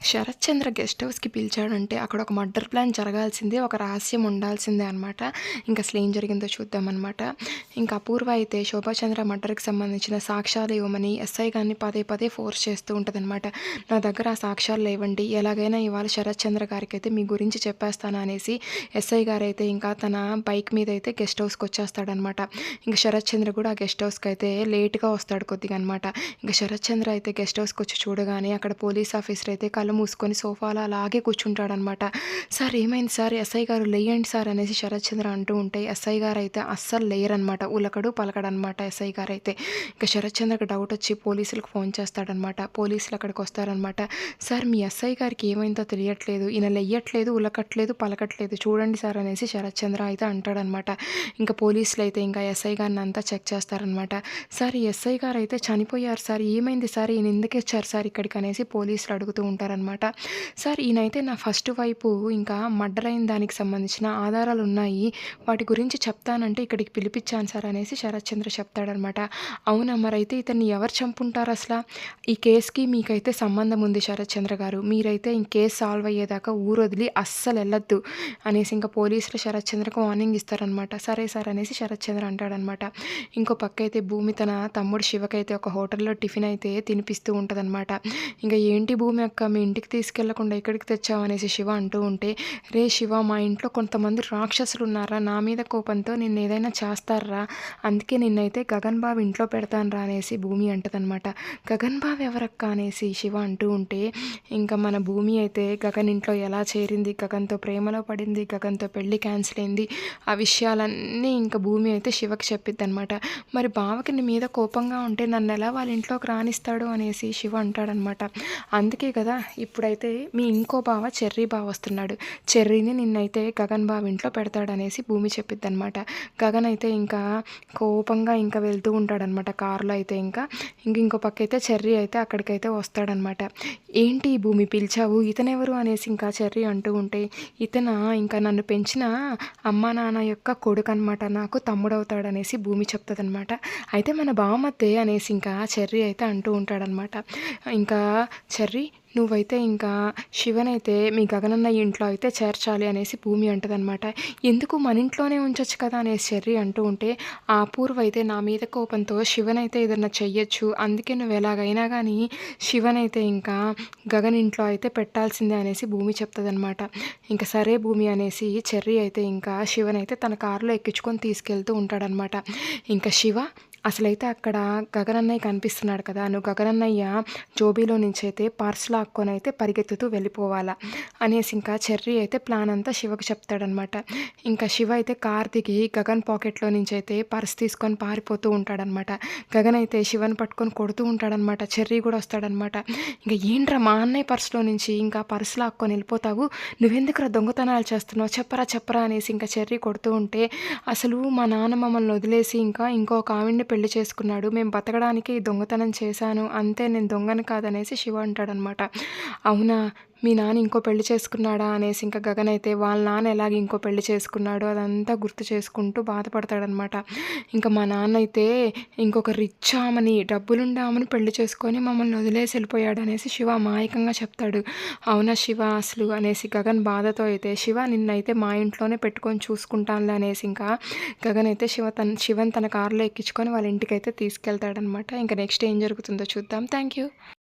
శరత్ చంద్ర guest హౌస్కి పిలిచాడంటే అక్కడ ఒక మర్డర్ ప్లాన్ జరగాల్సిందే ఒక రహస్యం ఉండాల్సిందే అనమాట ఇంకా అసలు ఏం జరిగిందో చూద్దామన్నమాట ఇంకా అపూర్వ అయితే శోభాచంద్ర మర్డర్కి సంబంధించిన సాక్ష్యాలు ఇవ్వమని ఎస్ఐ గారిని పదే పదే ఫోర్స్ చేస్తూ ఉంటుందన్నమాట. నా దగ్గర ఆ సాక్ష్యాలు లేవండి ఎలాగైనా ఇవాళ శరత్ చంద్ర గారికి అయితే మీ గురించి చెప్పేస్తాను అనేసి ఎస్ఐ గారు అయితే ఇంకా తన బైక్ మీద అయితే గెస్ట్ హౌస్కి వచ్చేస్తాడనమాట ఇంకా శరత్ చంద్ర కూడా ఆ గెస్ట్ హౌస్కి అయితే లేట్గా వస్తాడు కొద్దిగా అనమాట ఇంకా శరత్ చంద్ర అయితే గెస్ట్ హౌస్కి వచ్చి చూడగానే అక్కడ పోలీస్ ఆఫీసర్ అయితే కళ్ళు మూసుకొని సోఫాలో అలాగే కూర్చుంటాడనమాట. సార్ ఏమైంది సార్? ఎస్ఐ గారు లేయండి సార్ అనేసి శరత్ చంద్ర అంటూ ఉంటే ఎస్ఐ గారు అయితే అస్సలు లేయరనమాట ఉలకడు పలకడనమాట ఎస్ఐ గారు అయితే ఇంకా శరత్ చంద్రకి డౌట్ వచ్చి పోలీసులకు ఫోన్ చేస్తాడనమాట. పోలీసులు అక్కడికి వస్తారనమాట. సార్ మీ ఎస్ఐ గారికి ఏమైందో తెలియట్లేదు. ఈయన లేయట్లేదు ఉలకట్లేదు పలకట్లేదు. చూడండి సార్ అనేసి శరత్ చంద్ర అయితే అంటాడనమాట. ఇంకా పోలీసులు అయితే ఇంకా ఎస్ఐ గారిని అంతా చెక్ చేస్తారనమాట. సార్ ఎస్ఐ గారు అయితే చనిపోయారు సార్. ఏమైంది సార్? ఈయన ఎందుకు వచ్చారు సార్ ఇక్కడికి? అనేసి పోలీసులు అడుగుతూ ఉంటారనమాట. అనమాట సార్ ఈయనైతే నా ఫస్ట్ వైపు ఇంకా మర్డర్ దానికి సంబంధించిన ఆధారాలు ఉన్నాయి. వాటి గురించి చెప్తానంటే ఇక్కడికి పిలిపించాను సార్ అనేసి శరత్ చంద్ర చెప్తాడనమాట అవునా మరైతే ఇతన్ని ఎవరు చంపుంటారు అసలు? ఈ కేసుకి మీకైతే సంబంధం ఉంది శరత్ చంద్ర గారు. మీరైతే ఈ కేసు సాల్వ్ అయ్యేదాకా ఊరు వదిలి అస్సలు వెళ్ళొద్దు అనేసి ఇంకా పోలీసులు శరత్ చంద్రకు వార్నింగ్ ఇస్తారనమాట సరే సార్ అనేసి శరత్ చంద్ర అంటాడనమాట ఇంకో పక్క అయితే భూమి తన తమ్ముడు శివకైతే ఒక హోటల్లో టిఫిన్ అయితే తినిపిస్తూ ఉంటుందన్నమాట. ఇంకా ఏంటి భూమి అక్క మీ ఇంటికి తీసుకెళ్ళకుండా ఇక్కడికి తెచ్చావు అనేసి శివ అంటూ ఉంటే రే శివ మా ఇంట్లో కొంతమంది రాక్షసులు ఉన్నారా నా మీద కోపంతో నిన్ను ఏదైనా చేస్తారా? అందుకే నిన్నైతే గగన్ బాబు ఇంట్లో పెడతాను రా అనేసి భూమి అంటదనమాట గగన్ బాబు ఎవరక్క అనేసి శివ అంటూ ఉంటే ఇంకా మన భూమి అయితే గగన్ ఇంట్లో ఎలా చేరింది? గగన్తో ప్రేమలో పడింది? గగన్తో పెళ్ళి క్యాన్సిల్ అయింది? ఆ విషయాలన్నీ ఇంకా భూమి అయితే శివకి చెప్పిద్ది అనమాట మరి బావకి నీ మీద కోపంగా ఉంటే నన్ను ఎలా వాళ్ళ ఇంట్లోకి రానిస్తాడు అనేసి శివ అంటాడనమాట అందుకే కదా ఇప్పుడైతే మీ ఇంకో బావ చెర్రీ బావ వస్తున్నాడు. చెర్రీని నిన్నైతే గగన్ బావ ఇంట్లో పెడతాడనేసి భూమి చెప్పిద్దనమాట గగన్ అయితే ఇంకా కోపంగా ఇంకా వెళ్తూ ఉంటాడనమాట కారులో అయితే ఇంకా. ఇంక ఇంకో పక్క అయితే చెర్రీ అయితే అక్కడికైతే వస్తాడనమాట ఏంటి ఈ భూమి పిలిచావు? ఇతనెవరు అనేసి ఇంకా చెర్రీ అంటూ ఉంటే ఇతన? ఇంకా నన్ను పెంచిన అమ్మ నాన్న యొక్క కొడుకు అనమాట నాకు తమ్ముడవుతాడనేసి భూమి చెప్తుందనమాట అయితే మన బావమత్తే అనేసి ఇంకా చెర్రీ అయితే అంటూ ఉంటాడనమాట ఇంకా చెర్రీ నువ్వైతే ఇంకా శివనైతే మీ గగనన్న ఇంట్లో అయితే చేర్చాలి అనేసి భూమి అంటదనమాట ఎందుకు మన ఇంట్లోనే ఉంచొచ్చు కదా అనేసి చెర్రి అంటూ ఉంటే ఆ పూర్వ అయితే నా మీద కోపంతో శివనైతే ఏదన్నా చెయ్యొచ్చు. అందుకే నువ్వు ఎలాగైనా కానీ శివనైతే ఇంకా గగన్ ఇంట్లో అయితే పెట్టాల్సిందే అనేసి భూమి చెప్తుందనమాట ఇంకా సరే భూమి అనేసి చెర్రి అయితే ఇంకా శివనైతే తన కారులో ఎక్కించుకొని తీసుకెళ్తూ ఉంటాడనమాట ఇంకా శివ అసలైతే అక్కడ గగనన్నయ్య కనిపిస్తున్నాడు కదా. నువ్వు గగనన్నయ్య జోబీలో నుంచి అయితే పర్స్ ఆక్కొని అయితే పరిగెత్తుతూ వెళ్ళిపోవాలా అనేసి ఇంకా చెర్రీ అయితే ప్లాన్ అంతా శివకు చెప్తాడనమాట. ఇంకా శివ అయితే కార్ దిగి గగన్ పాకెట్లో నుంచి అయితే పర్స్ తీసుకొని పారిపోతూ ఉంటాడనమాట. గగన్ అయితే శివని పట్టుకొని కొడుతూ ఉంటాడనమాట. చెర్రీ కూడా వస్తాడనమాట. ఇంకా ఏంట్రా మా అన్నయ్య పర్సులో నుంచి ఇంకా పర్స్ లాక్కొని వెళ్ళిపోతావు? నువ్వెందుకురా దొంగతనాలు చేస్తున్నావు? చెప్పరా చెప్పరా అనేసి ఇంకా చెర్రీ కొడుతూ ఉంటే అసలు మా నాన్న మమ్మల్ని వదిలేసి ఇంకా ఇంకొక ఆవిడ్ని పెళ్ళి చేసుకున్నాడు. మేము బతకడానికి దొంగతనం చేశాను. అంతే నేను దొంగను కాదనేసి శివ అంటాడనమాట. అవునా? మీ నాన్న ఇంకో పెళ్ళి చేసుకున్నాడా అనేసి ఇంకా గగన్ అయితే వాళ్ళ నాన్న ఎలాగ ఇంకో పెళ్ళి చేసుకున్నాడు అదంతా గుర్తు చేసుకుంటూ బాధపడతాడనమాట. ఇంకా మా నాన్న అయితే ఇంకొక రిచ్ ఆమెని డబ్బులుండే ఆమెని పెళ్ళి చేసుకొని మమ్మల్ని వదిలేసి వెళ్ళిపోయాడు అనేసి శివ మాయకంగా చెప్తాడు. అవునా శివ అసలు? అనేసి గగన్ బాధతో అయితే శివ నిన్నైతే మా ఇంట్లోనే పెట్టుకొని చూసుకుంటానులే అనేసి ఇంకా గగన్ అయితే శివ తన శివన్ తన కారులో ఎక్కించుకొని వాళ్ళ ఇంటికి అయితే తీసుకెళ్తాడనమాట. ఇంకా నెక్స్ట్ ఏం జరుగుతుందో చూద్దాం. Thank you.